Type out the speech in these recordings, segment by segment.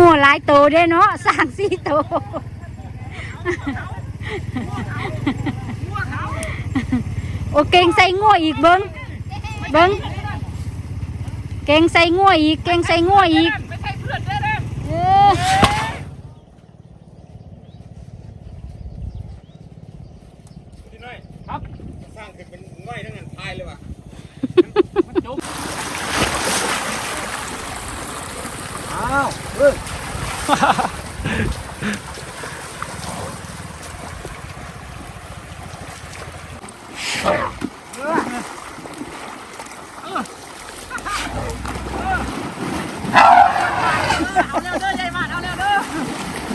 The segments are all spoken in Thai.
งูหลายโตเด้เนาะสร้างสี่โตโอเก่งใส่งัวอีกเบิ้งเบิ้งเก่งใส่งัวอีกเก่งใส่งัวอีกไม่ใช่เพื่อนเด้อเด้อ เออ พี่น้อย ครับ สร้างขึ้นเป็นง่อยทั้งนั้นพายเลยว่ะ มันจม อ้าวเฮ้ยเอาเร็วเด้อยายมาเอาเร็วเด้อ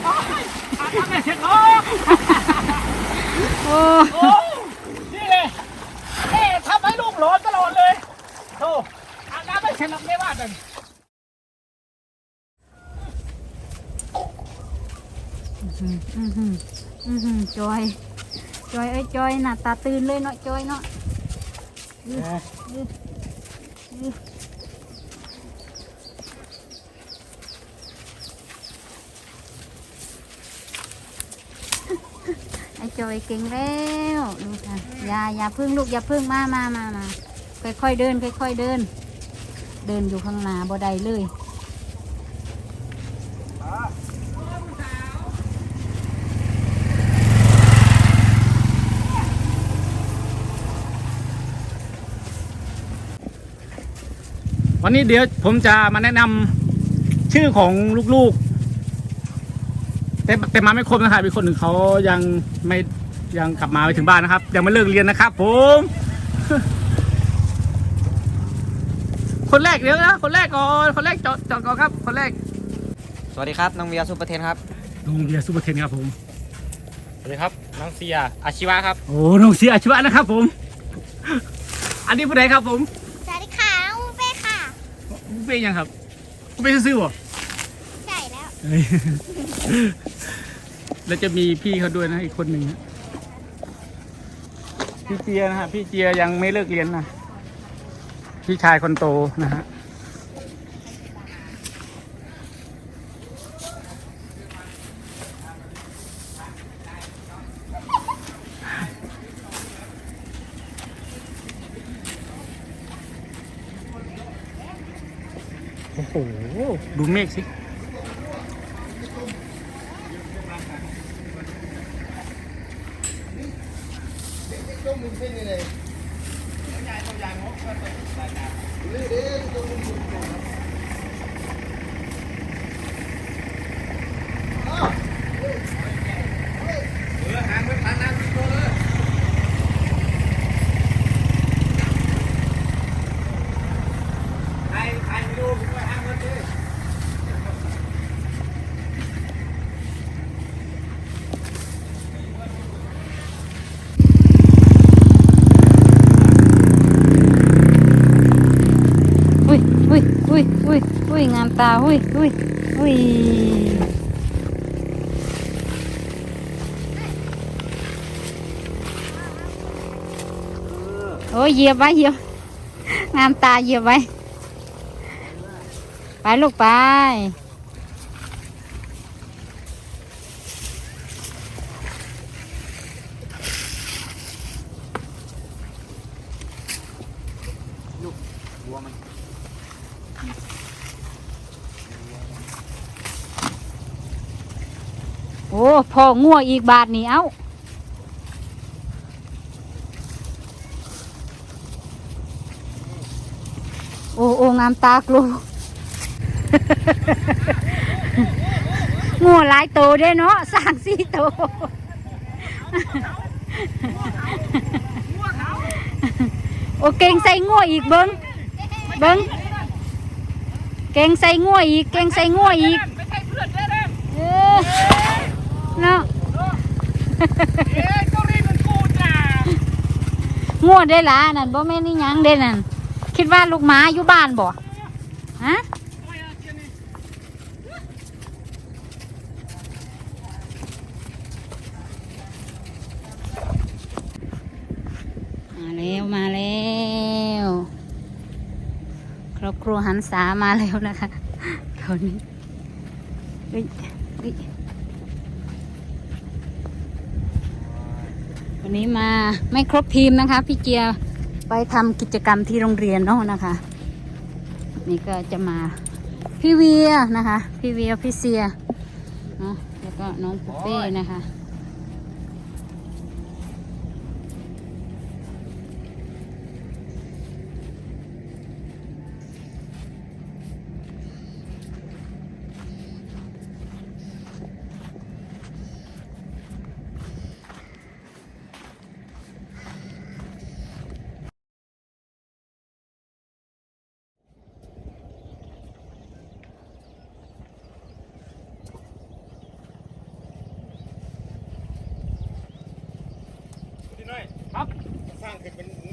โอ้ยอาบน้ำไม่เสร็จหรอกโอ้โอ้นี่เลยเอ๊ะทำให้ลูกหลอนตลอดเลยโธ่อาบน้ำไม่เสร็จหรอกไม่ว่ากันอื้อหืออื้อหือ จอย จอยเอ้ยจอยหน้าตาตื่นเลยเนาะจอยเนาะไอ้จอยเก่งแล้วดูค่ะอย่าอย่าพึ่งลูกอย่าพึ่งมามามามาค่อยๆเดิน ค่อยๆเดิน เดินอยู่ข้างหน้าบ่ได้เลย วันนี้เดี๋ยวผมจะมาแนะนำชื่อของลูกๆ แต่แต่มาไม่ครบนะครับมีคนหนึ่งเขายังไม่ยังกลับมาไปถึงบ้านนะครับ ยังไม่เลิกเรียนนะครับ ผม คนแรกเดี๋ยวนะคนแรกก่อนคนแรกจอดจอดก่อนครับ คนแรกสวัสดีครับน้องเวียซุปเปอร์เทนครับ น้องเบียร์ซูเปอร์เทนครับผม สวัสดีครับน้องเสียอาชีวะครับ โอ้น้องเสียอาชีวะนะครับ ผม อันนี้ผู้ใดครับผม สวัสดีค่ะอูเป้ค่ะ ผู้ เป็นยังครับผู้เป็นซื่อๆบ่ใช่แล้ว เฮ้ยแล้วจะมีพี่เขาด้วยนะอีกคนหนึ่งฮะพี่เจียนะฮะพี่เจียยังไม่เลิกเรียนนะพี่ชายคนโตนะฮะ โอ้โหดูเมฆสิอุ้ย อุ้ยอุ้ยอุ้ยอุ้ยงามตาอุ้ยอุ้ยอุ้ยโอ้ยเหยียบไว้เหยียบงามตาเหยียบไว้ ไปลูกไป โอ้พองัวอีกบาทนี่เอ้าโอ้โอ้งามตากลูงัวหลายโตเด้เนาะสร้างสี่โตโอ้เก่งใส่งัวอีกเบิ้งเบิ้งเก่งใส่งัวอีก เก่งใส่งัวอีก เออ เด้อเออเนาะเอ๊ะก็รีบเป็นกูจ้างัวได้ละนั่นบ่แม่นนี่หยังเด้นั่นคิดว่าลูกหมาอยู่บ้านบ่ฮะมาแล้วมาแล้วครอบครัวหันษามาแล้วนะคะตอนนี้เฮ้ยเฮ้ย นี้มาไม่ครบทีมนะคะ พี่เจียไปทำกิจกรรมที่โรงเรียนเนาะนะคะ นี่ก็จะมาพี่เวียนะคะ พี่เวียพี่เซียเนาะแล้วก็น้องปุเป้นะคะ พี่น้อยครับสร้าง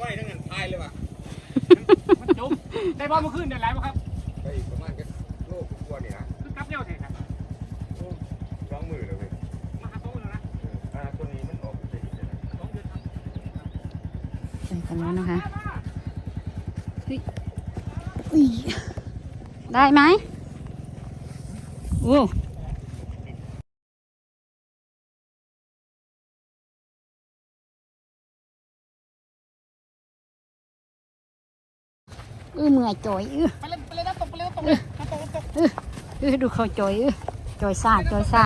ขึ้นเป็นง่อยทั้งนั้นพายเลยว่ะมันจมได้บอลเมื่อคืนได้ไรบ้างครับไปอีกประมาณก็โลกกว่านี่นะคือกลับเร็วเถอะครับสองมือเลยเว้ยมาหาโต๊ะแล้วนะเอออ่าตัวนี้มันออกไปอีกเลยนะสองเดือนครับไปกันแล้วนะคะเฮ้ยอุ๊ยได้ไหมโอ้ เมื่อยจอยเออไปเล่นไปเล่นน้ำตกไปเล่นน้ำตกเลยน้ำตกตกเออดูเขาจอยเออจอยซ่าจอยซ่า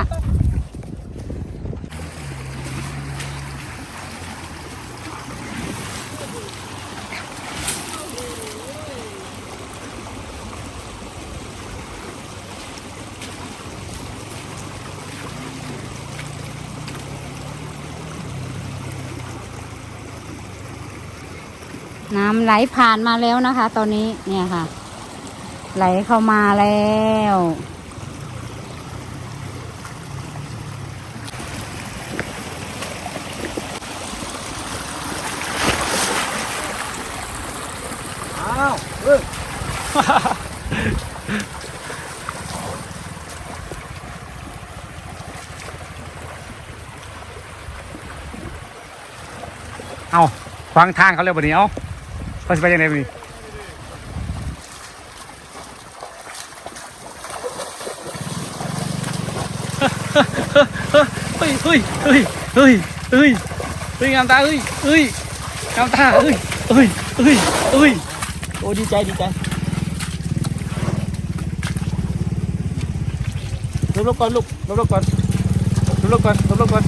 น้ำไหลผ่านมาแล้วนะคะ ตอนนี้เนี่ยค่ะ ไหลเข้ามาแล้วอ้าวเออเอาฟังทางเขาเร็วกว่านี้เอาเขาจะไปยังไงวันนี้เฮ้ยเฮ้ยเฮ้ยเฮ้ยเฮ้ยเฮ้ยงา มตาเฮ้ยเฮ้ยงามตาเฮ้ยเฮ้ยเฮ้ยเฮ้ยโอ้ดีใจดีใจลบลบก่อนลูกลบลบก่อนลบลบก่อนลบลบก่อน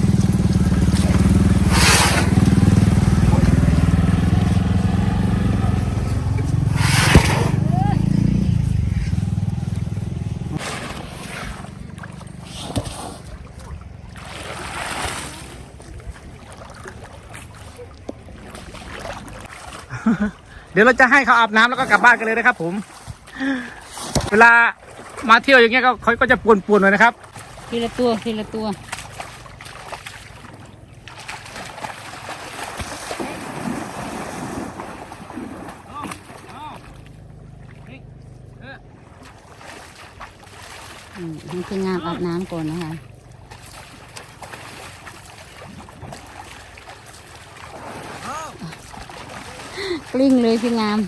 เดี๋ยวเราจะให้เขาอาบน้ำแล้วก็กลับบ้านกันเลยนะครับ ผม เวลามาเที่ยวอย่างเงี้ยก็เขาก็จะปวนๆหน่อยนะครับ ทีละตัวทีละตัว อืมให้พี่งามอาบน้ำก่อนนะคะ กลิ้งเลยพี่งาม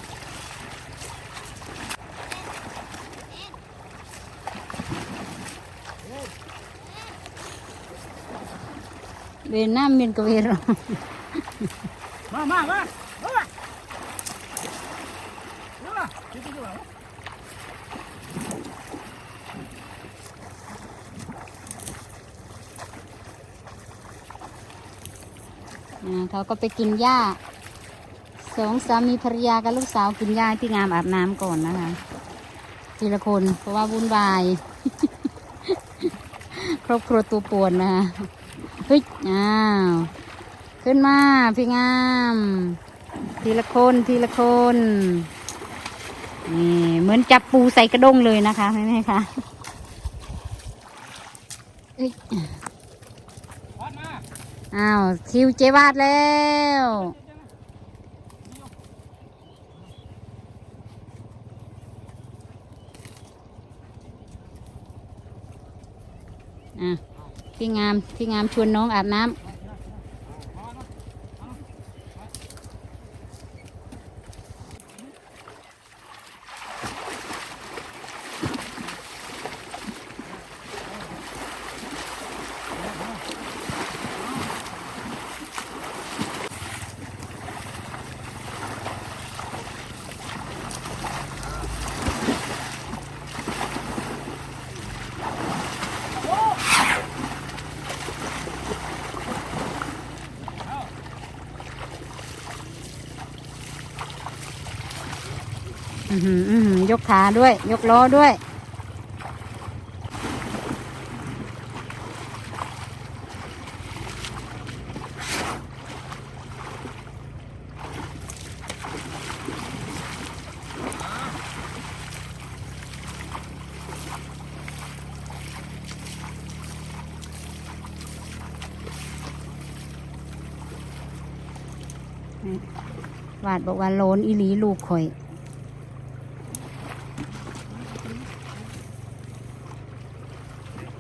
เวียนน้ำเมียนกบเวียนเรามา มามามามาอ่าเขาก็ไปกินหญ้า สองสามีภรรยากับลูกสาวกินหญ้าให้พี่งามอาบน้ำก่อนนะคะทีละคนเพราะว่าวุ่นวาย ครอบครัวตัวป่วนนะคะเฮ้ยอ้าวขึ้นมาพี่งาม ทีละคนทีละคนนี่เหมือนจับปูใส่กระด้งเลยนะคะเห็นไหมคะเอ้ยวัดมาอ้าวคิวเจวาดแล้วอะ พี่งามพี่งามชวนน้องอาบน้ำ ยกขาด้วย ยกล้อด้วย วาดบอกว่าโลนอีหลีลูกข่อย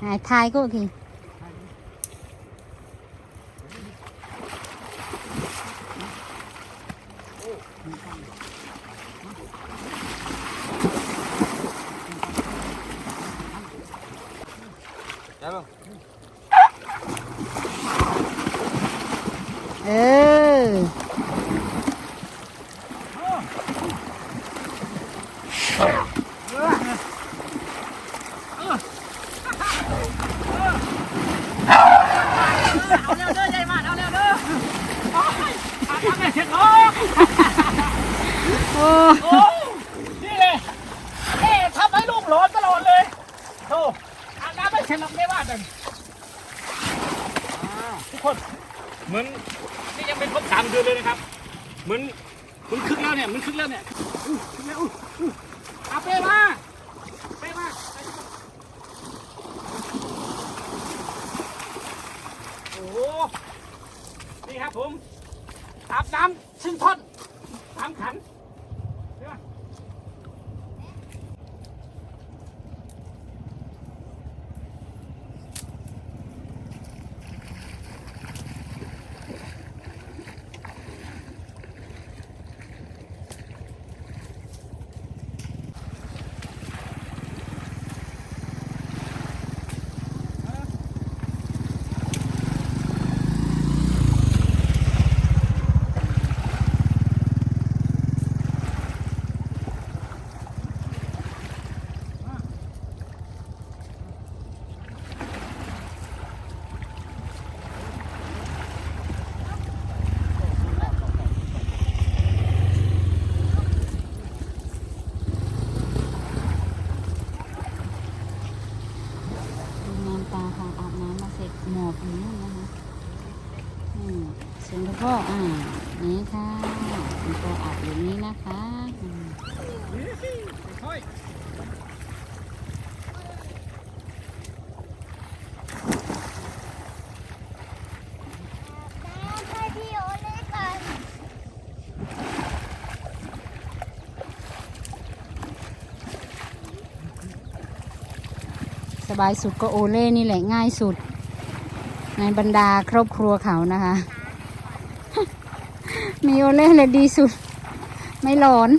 来拍过去。姓潘 สบายสุดก็โอเล่นี่แหละง่ายสุด ในบรรดาครอบครัวเขานะคะ มีโอเล่เลยดีสุด ไม่หลอน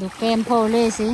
ดูแก้มพ่อเล่สิ